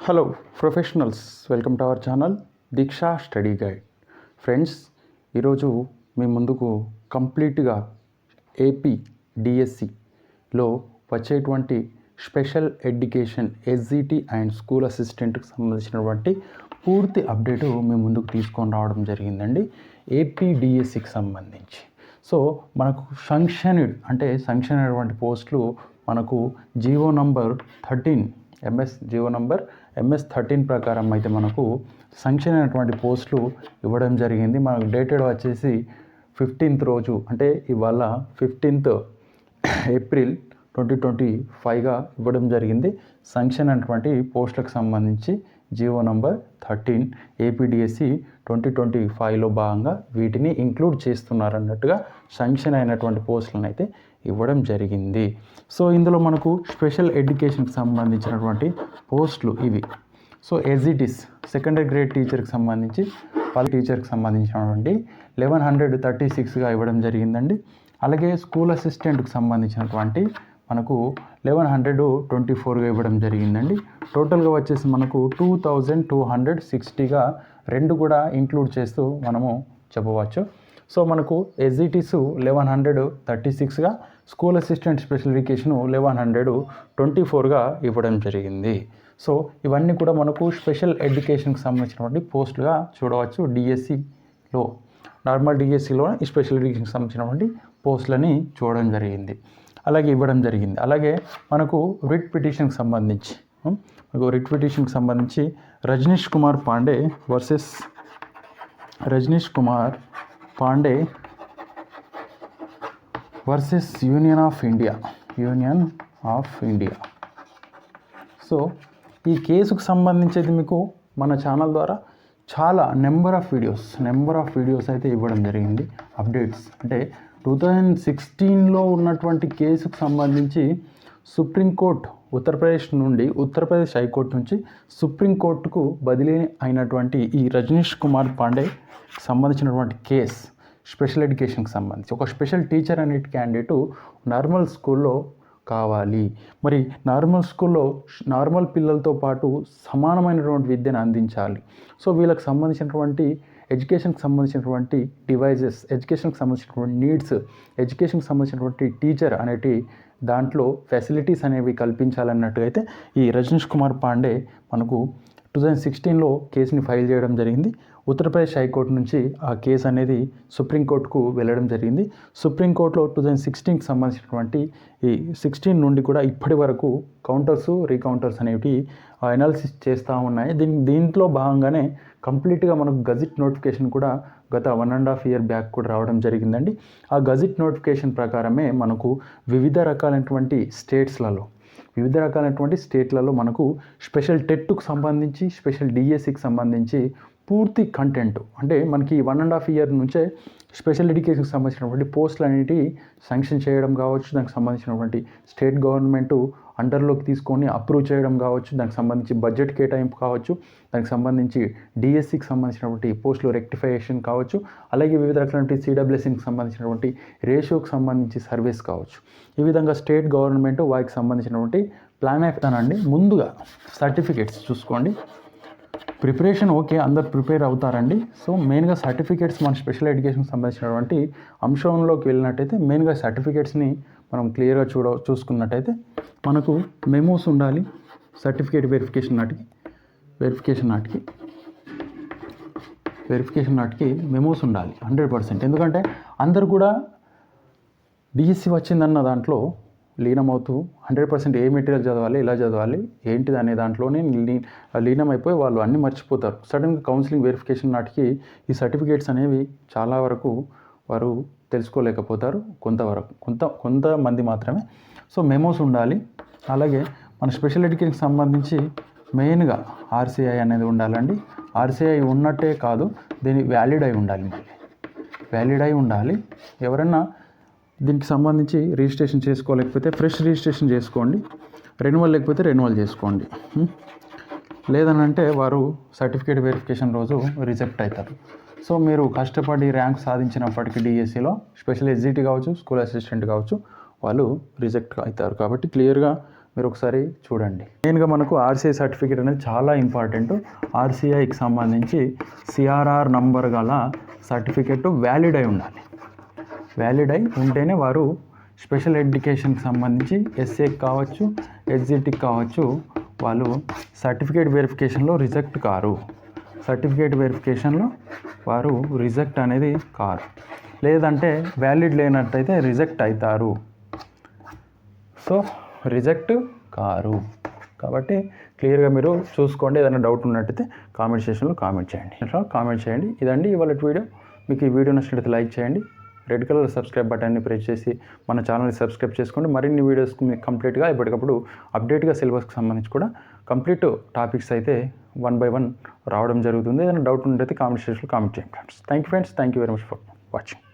Hello professionals welcome to our channel Deeksha study guide friends ఈరోజు మీ ముందుకు కంప్లీట్గా ఏపీ డిఎస్సిలో వచ్చేటువంటి special education SGT and school అసిస్టెంట్కి సంబంధించినటువంటి పూర్తి అప్డేటు మీ ముందుకు తీసుకొని రావడం జరిగిందండి. ఏపీ డిఎస్సికి సంబంధించి. సో మనకు సంక్షనిడ్ అంటే సంక్షన్ అయినటువంటి పోస్టులు మనకు GO number thirteen MS GO number MS thirteen ప్రకారం అయితే మనకు సంక్షన్ అయినటువంటి పోస్టులు ఇవ్వడం జరిగింది. మనకు డేటెడ్ వచ్చేసి ఫిఫ్టీన్త్ రోజు అంటే ఇవాళ ఫిఫ్టీన్త్ ఏప్రిల్ ట్వంటీ ట్వంటీ ఫైవ్గా ఇవ్వడం జరిగింది. సంక్షన్ అయినటువంటి పోస్టులకు సంబంధించి GO number thirteen APDSC twenty twenty ఫైవ్లో భాగంగా వీటిని ఇంక్లూడ్ చేస్తున్నారు అన్నట్టుగా శాంక్షన్ అయినటువంటి పోస్టులను అయితే ఇవ్వడం జరిగింది. సో ఇందులో మనకు స్పెషల్ ఎడ్యుకేషన్కి సంబంధించినటువంటి పోస్టులు ఇవి. So as it is secondary grade టీచర్కి సంబంధించి వాళ్ళ టీచర్కి సంబంధించినటువంటి లెవెన్ హండ్రెడ్ థర్టీ సిక్స్గా ఇవ్వడం జరిగిందండి. అలాగే స్కూల్ అసిస్టెంట్కి సంబంధించినటువంటి మనకు లెవెన్ హండ్రెడ్ ట్వంటీ ఫోర్గా ఇవ్వడం జరిగిందండి. టోటల్గా వచ్చేసి మనకు టూ థౌజండ్ టూ హండ్రెడ్ సిక్స్టీగా రెండు కూడా ఇంక్లూడ్ చేస్తూ మనము చెప్పవచ్చు. సో మనకు SGTs eleven hundred thirty సిక్స్గా school assistant special education eleven hundred twenty ఫోర్గా ఇవ్వడం జరిగింది. సో ఇవన్నీ కూడా మనకు స్పెషల్ ఎడ్యుకేషన్కి సంబంధించినటువంటి పోస్టులుగా చూడవచ్చు డిఎస్సిలో. నార్మల్ డిఎస్సిలో ఈ స్పెషల్ ఎడ్యుకేషన్కి సంబంధించినటువంటి పోస్టులని చూడడం జరిగింది. అలాగే ఇవ్వడం జరిగింది. అలాగే మనకు రిట్ పిటిషన్కి సంబంధించి మనకు రిట్ పిటిషన్కి సంబంధించి Rajnish Kumar Pandey versus Rajnish Kumar Pandey versus Union of India. Union of India. So ఈ కేసుకు సంబంధించేది మీకు మన ఛానల్ ద్వారా చాలా number of videos number of videos అయితే ఇవ్వడం జరిగింది అప్డేట్స్. అంటే టూ థౌజండ్ సిక్స్టీన్లో ఉన్నటువంటి కేసుకు సంబంధించి సుప్రీంకోర్టు ఉత్తరప్రదేశ్ నుండి ఉత్తరప్రదేశ్ హైకోర్టు నుంచి సుప్రీంకోర్టుకు బదిలీ అయినటువంటి ఈ రజనీష్ కుమార్ పాండే సంబంధించినటువంటి కేస్ స్పెషల్ ఎడ్యుకేషన్కి సంబంధించి. ఒక స్పెషల్ టీచర్ అనే క్యాండిడేటు నార్మల్ స్కూల్లో కావాలి. మరి నార్మల్ స్కూల్లో నార్మల్ పిల్లలతో పాటు సమానమైనటువంటి విద్యను అందించాలి. సో వీళ్ళకి సంబంధించినటువంటి ఎడ్యుకేషన్కి సంబంధించినటువంటి డివైజెస్ ఎడ్యుకేషన్కి సంబంధించినటువంటి నీడ్స్ ఎడ్యుకేషన్కి సంబంధించినటువంటి టీచర్ అనేటి దాంట్లో ఫెసిలిటీస్ అనేవి కల్పించాలన్నట్టు అయితే ఈ రజనీష్ కుమార్ పాండే మనకు టూ థౌజండ్ సిక్స్టీన్లో కేసుని ఫైల్ చేయడం జరిగింది. ఉత్తరప్రదేశ్ హైకోర్టు నుంచి ఆ కేసు అనేది సుప్రీంకోర్టుకు వెళ్ళడం జరిగింది. సుప్రీంకోర్టులో టూ థౌజండ్ సిక్స్టీన్కి సంబంధించినటువంటి ఈ సిక్స్టీన్ నుండి కూడా ఇప్పటి వరకు కౌంటర్స్ రీకౌంటర్స్ అనేవి అనాలిసిస్ చేస్తూ ఉన్నాయి. దీని దీంట్లో భాగంగానే కంప్లీట్గా మనకు గజిట్ నోటిఫికేషన్ కూడా గత one and half year back కూడా రావడం జరిగిందండి. ఆ గజిట్ నోటిఫికేషన్ ప్రకారమే మనకు వివిధ రకాలైనటువంటి స్టేట్స్లలో వివిధ రకాలైనటువంటి స్టేట్లలో మనకు స్పెషల్ టెట్కు సంబంధించి స్పెషల్ డిఎస్సికి సంబంధించి పూర్తి కంటెంట్ అంటే మనకి వన్ అండ్ హాఫ్ ఇయర్ నుంచే స్పెషల్ ఎడ్యుకేషన్కి సంబంధించినటువంటి పోస్టులు అనేటివి శాంక్షన్ చేయడం కావచ్చు దానికి సంబంధించినటువంటి స్టేట్ గవర్నమెంట్ అండర్లోకి తీసుకొని అప్రూవ్ చేయడం కావచ్చు దానికి సంబంధించి బడ్జెట్ కేటాయింపు కావచ్చు దానికి సంబంధించి డిఎస్సికి సంబంధించినటువంటి పోస్టులు రెక్టిఫికేషన్ కావచ్చు అలాగే వివిధ రకాలైన సిడబ్ల్యూఎస్కి సంబంధించినటువంటి రేషియోకి సంబంధించి సర్వీస్ కావచ్చు. ఈ విధంగా స్టేట్ గవర్నమెంట్ వారికి సంబంధించినటువంటి ప్లాన్ అండి ముందుగా సర్టిఫికేట్స్ చూసుకోండి. ప్రిపరేషన్ ఓకే అందరు ప్రిపేర్ అవుతారండి. సో మెయిన్గా సర్టిఫికేట్స్ మన స్పెషల్ ఎడ్యుకేషన్కి సంబంధించినటువంటి అంశంలోకి వెళ్ళినట్టయితే మెయిన్గా సర్టిఫికేట్స్ని మనం క్లియర్గా చూడ చూసుకున్నట్టయితే మనకు మెమోస్ ఉండాలి సర్టిఫికేట్ వెరిఫికేషన్ నాటికి వెరిఫికేషన్ నాటికి వెరిఫికేషన్ నాటికి మెమోస్ ఉండాలి హండ్రెడ్ పర్సెంట్. ఎందుకంటే అందరు కూడా డిఎస్సి వచ్చిందన్న దాంట్లో లీనమవుతూ హండ్రెడ్ పర్సెంట్ ఏ మెటీరియల్ చదవాలి ఎలా చదవాలి ఏంటిది అనే దాంట్లోనే లీ లీనమైపోయి వాళ్ళు అన్నీ మర్చిపోతారు. సడన్గా కౌన్సిలింగ్ వెరిఫికేషన్ నాటికి ఈ సర్టిఫికేట్స్ అనేవి చాలా వరకు వారు తెలుసుకోలేకపోతారు కొంతవరకు కొంత కొంతమంది మాత్రమే. సో మెమోస్ ఉండాలి. అలాగే మన స్పెషల్ ఎడ్యుకేషన్కి సంబంధించి మెయిన్గా ఆర్సీఐ అనేది ఉండాలండి. ఆర్సీఐ ఉన్నట్టే కాదు దీని వ్యాలిడ్ అయి ఉండాలి మళ్ళీ. వ్యాలిడ్ అయి ఉండాలి. ఎవరన్నా దీనికి సంబంధించి రిజిస్ట్రేషన్ చేసుకోలేకపోతే ఫ్రెష్ రిజిస్ట్రేషన్ చేసుకోండి. రెన్యువల్ లేకపోతే రెన్యువల్ చేసుకోండి. లేదనంటే వారు సర్టిఫికేట్ వెరిఫికేషన్ రోజు రిజెక్ట్ అవుతారు సో మీరు కష్టపడి ర్యాంక్ సాధించినప్పటికీ డిఎస్సిలో స్పెషల్ ఎస్జిటి కావచ్చు స్కూల్ అసిస్టెంట్ కావచ్చు వాళ్ళు రిజెక్ట్ అవుతారు కాబట్టి క్లియర్గా మీరు ఒకసారి చూడండి. మెయిన్గా మనకు ఆర్సీఐ సర్టిఫికేట్ అనేది చాలా ఇంపార్టెంట్ ఆర్సీఐకి సంబంధించి సిఆర్ఆర్ నంబర్ గల సర్టిఫికేట్ వ్యాలిడ్ అయి ఉండాలి. వ్యాలిడ్ అయి ఉంటేనే వారు స్పెషల్ ఎడ్యుకేషన్కి సంబంధించి ఎస్ఏకి కావచ్చు ఎస్జిటికి కావచ్చు వాళ్ళు సర్టిఫికేట్ వెరిఫికేషన్లో రిజెక్ట్ కారు. సర్టిఫికేట్ వెరిఫికేషన్లో వారు రిజెక్ట్ అనేది కారు. లేదంటే వ్యాలిడ్ లేనట్టయితే రిజెక్ట్ అవుతారు సో రిజెక్ట్ కారు. కాబట్టి క్లియర్గా మీరు చూసుకోండి. ఏదైనా డౌట్ ఉన్నట్టయితే కామెంట్ సెషన్లో కామెంట్ చేయండి. కామెంట్ చేయండి. ఇదండి ఇవాళ వీడియో. మీకు ఈ వీడియో నచ్చినట్లయితే లైక్ చేయండి. రెడ్ కలర్ సబ్స్క్రైబ్ బటన్ని ప్రెస్ చేసి మన ఛానల్ని సబ్స్క్రైబ్ చేసుకోండి. మరిన్ని వీడియోస్ మీకు కంప్లీట్గా ఎప్పటికప్పుడు అప్డేట్గా సిలబస్కి సంబంధించి కూడా కంప్లీట్ టాపిక్స్ అయితే వన్ బై వన్ రావడం జరుగుతుంది. ఏదైనా డౌట్ ఉంటే కామెంట్ సెక్షన్లో కామెంట్ చేయండి friends. Thank you friends. Thank you very much for watching.